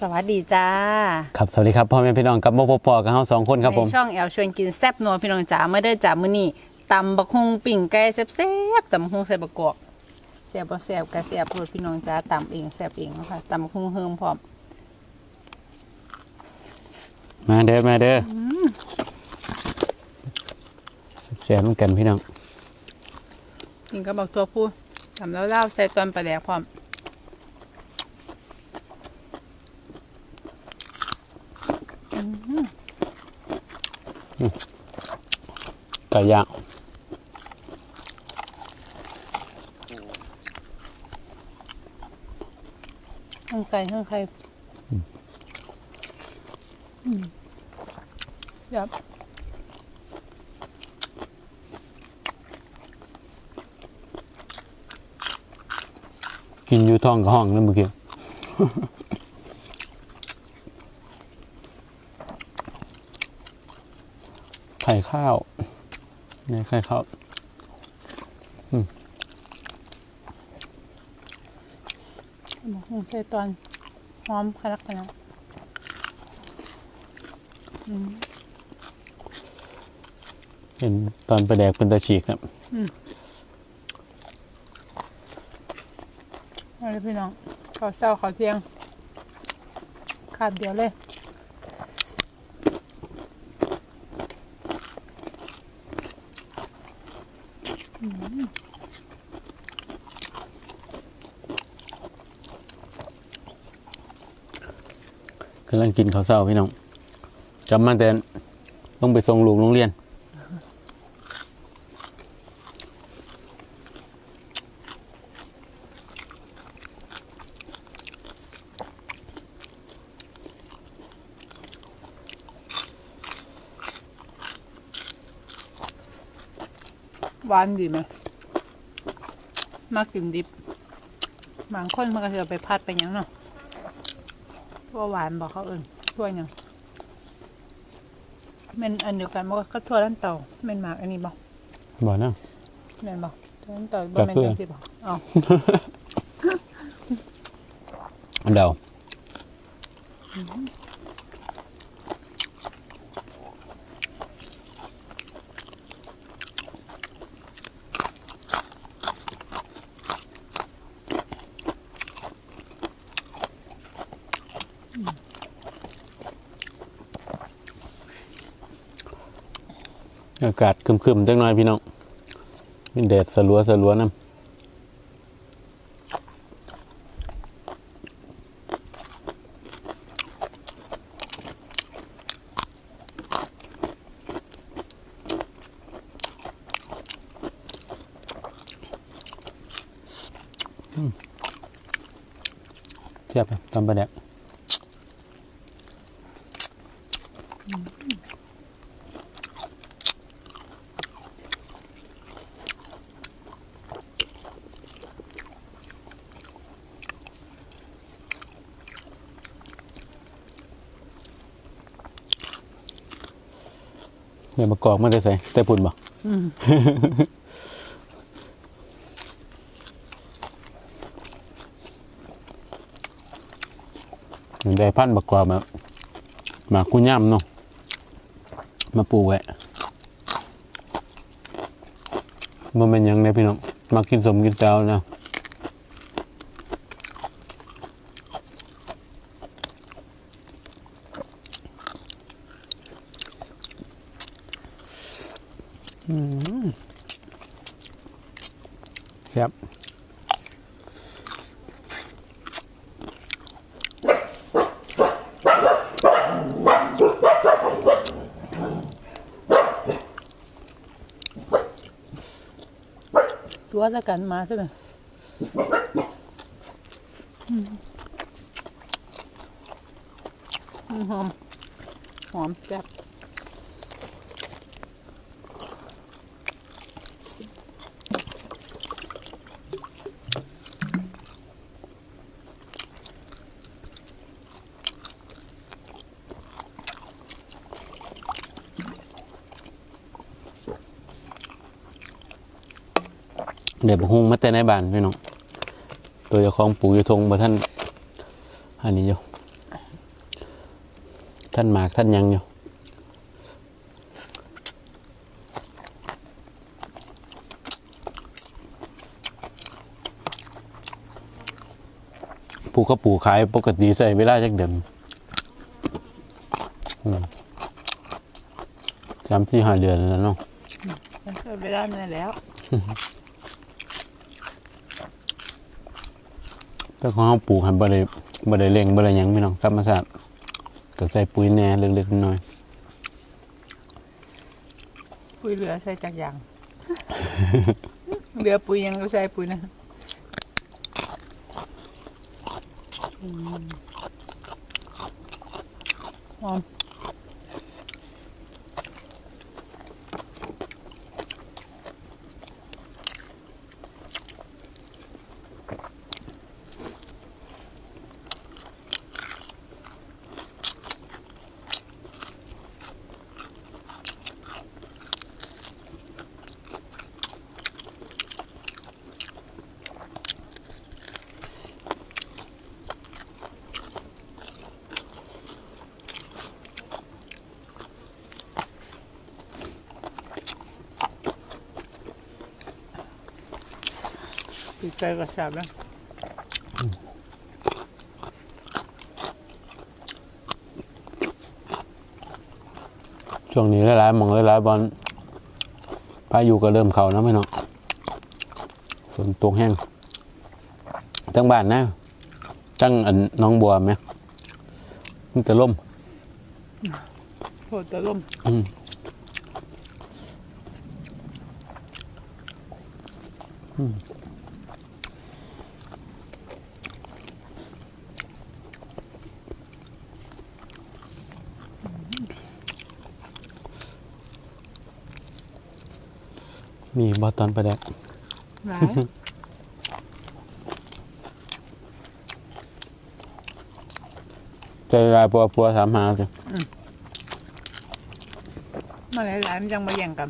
สวัสดีจ้าครับสวัสดีครับพ่อแม่พี่น้องกับโมปอกับเฮาสองคนครับผมในช่องแอลชวนกินแซ่บนัวพี่น้องจ๋าเมื่อเด้อจ๋ามื้อนี้ตำบักฮุงปิ่งไก่แซ่บๆตำบักฮุงใส่บักกอกแซ่บบ่แซ่บก็แซ่บโพดพี่น้องจ๋าตำเองแซ่บเองเนาะค่ะตำบักฮุงเฮิมพร้อมมาเด้อมาเด้ออแซ่บๆเหมือนกันพี่น้องกินกับบักตัวผู้ตำแล้วเล่าวใส่ตอนปลาแดกพร้อม ไก่ย่างทั้งไก่ทั้งไข่อยับกินอยู่ท้องกับห้องนั่นเมื่อกี้ ไข่ข้าวนี่ไข่ข้าวบักฮุงใส่ตอนหอมคลักขนาดเห็นตอนไปแดกเป็นตะฉีกครับเอาเลยพี่น้องขอเช้าขอเที่ยง ขาดเดียวเลย กำลังกินข้าวเช้าพี่น้องกลับมาแต่ต้องไปส่งลูกโรงเรียน วานดีไหมมากกินดิบบางคนมันก็จะเอาไปพัดไปหยังเนาะว่าหวานบอกเขาเอิญทั่วหยังเม่นอันเดียวกันบอกก็ทั่วด้านเต่าเม่นหมากอันนี้บอกบ่นะเม่นบอกทั่วด้านเต่าบ่ก็แม่นคือจังสิบอกอ๋อเดา อากาศคึมๆจังหน่อยพี่น้องมีแดดสลัวสลัวน้ำเทียบไปตำปลาแดก มากรอกมันได้ใส่แต่ปุ่นบ่อืมได้พันธุ์มากรอกมามากุ้ย่ำเนาะมาปลูกไว้มันเป็นหยังไงพี่น้องมากินสมกินเจ้านะ แซ่บตัวจะกันมาใช่ไหมอืมอืมหอม หอมแซ่บ เดี๋ยวบฮุงมาแต่ในบ้านพี่น้องตัวจ้าของปลูกอยู่ทงบ่ท่านอันนี้อยู่ท่านหมากท่านยังอยู่ปลูกก็ปลูกขายปกติใส่เวลาจักเดิมอืมสามที่หาเดือนแล้วเนาะไปได้มาแล้ว แต่ของเขาปลูกหันบ่ได้บ่ได้เร่งบ่ได้ยังไม่น้องธรรมชาติก็ใส่ปุ๋ยแหน่เล็กๆน้อยปุ๋ยเหลือใส่จากอย่าง เหลือปุ๋ยยังก็ใส่ปุ๋ยนะอืมหอม ติดใจกับแซ่บแล้วๆช่วงนี้หลายๆหมองหลายๆบอลพายุก็เริ่มเข้าแล้วพี่น้องฝนตกแห้งทั้งบ้านนะจังอันหน้องบัวไหมมันจะล่มโหดตะล่มอืมอืม มีบอตอนประแดกหลายใจรายปัวปัวถามหาจ้ะมาหลายๆมันยังมาแย่งกัน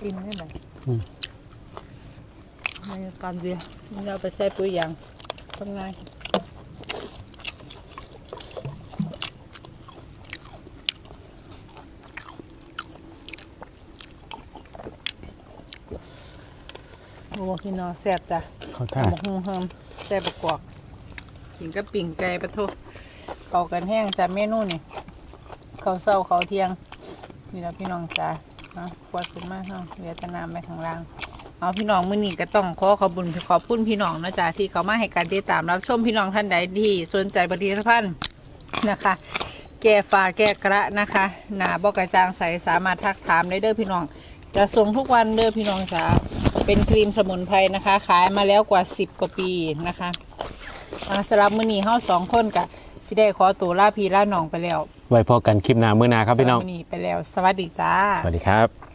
กินได้ไหมในการเดียวเราไปใส่ปุ๋ยยางข้างในโอ้พี่น้องแซ่บจ้ะเขาท่าตำบักหุ่งเฮิมแซ่บประกอบกินกับปิ่งไก่ปะโทเป่ากันแห้งจ้ะเมนูนี่เขาวเศร้าเขาวเที่ยง นี่แล้วพี่น้องจ้า เอาปวดขึ้นมากเนาะเหลือแต่น้ำไปข้างล่าง เอาพี่น้องมื้อนี้ก็ต้องขอขอบคุญขอบคุณพี่น้องนะจ๊ะที่เขามาให้การติดตามรับชมพี่น้องท่านใดที่สนใจผลิตภัณฑ์นะคะ แก้ฟ้าแก้กระนะคะหนาบอกกระจางใสสามารถทักถามได้เด้อพี่น้อง จะส่งทุกวันเด้อพี่น้องจ้าเป็นครีมสมุนไพรนะคะ ขายมาแล้วกว่า 10 กว่าปีนะคะอ่าสำหรับมื้อนี้เฮาสองคนกับ สิได้ขอตัวลาพี่ลาน้องไปแล้ว ไว้พอกันคลิปหน้ามื้อหนาครับพี่น้องสำหมื้อนี้ไปแล้ว สวัสดีจ้า สวัสดีครับ